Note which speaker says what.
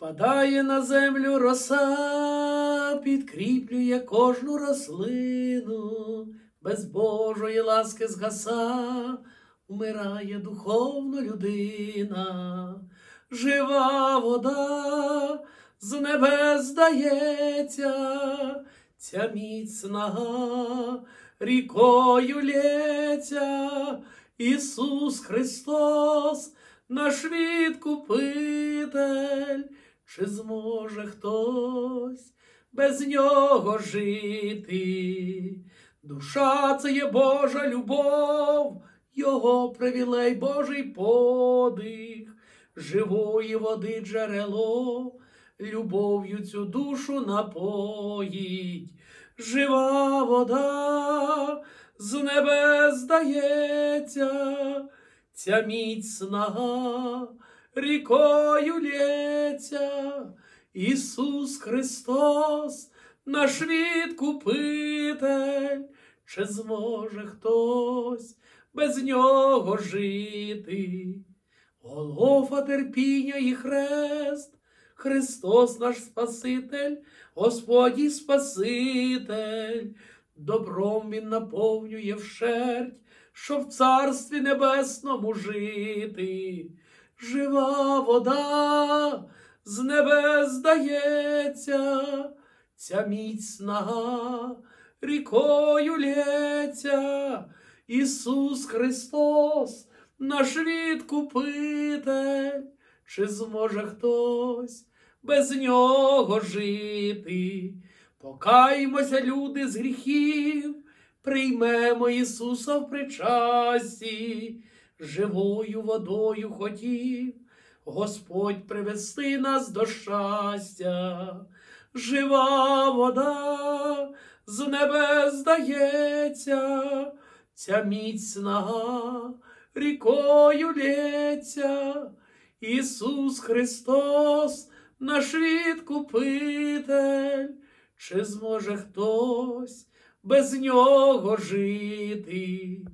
Speaker 1: Спадає на землю роса, підкріплює кожну рослину, без Божої ласки згаса, умирає духовно людина, жива вода з небес дається, ця міцна рікою лється, Ісус Христос, наш відкупитель, чи зможе хтось без нього жити? Душа це є Божа любов, Його привілей Божий подих, живої води джерело, любов'ю цю душу напоїть, жива вода з небес дається, ця міцна рікою лється, Ісус Христос, наш відкупитель, чи зможе хтось без нього жити? Голгофа терпіння і хрест, Христос наш Спаситель, Господь і Спаситель, добром Він наповнює вшерть, щоб в Царстві Небесному жити. Жива вода з небес дається, ця міцна рікою лється, Ісус Христос, наш відкупитель, чи зможе хтось без нього жити? Покаймося, люди, з гріхів, приймемо Ісуса в причасті, живою водою хотів Господь привести нас до щастя, жива вода з небес дається, ця міцна рікою лється, Ісус Христос, наш відкупитель, чи зможе хтось без нього жити?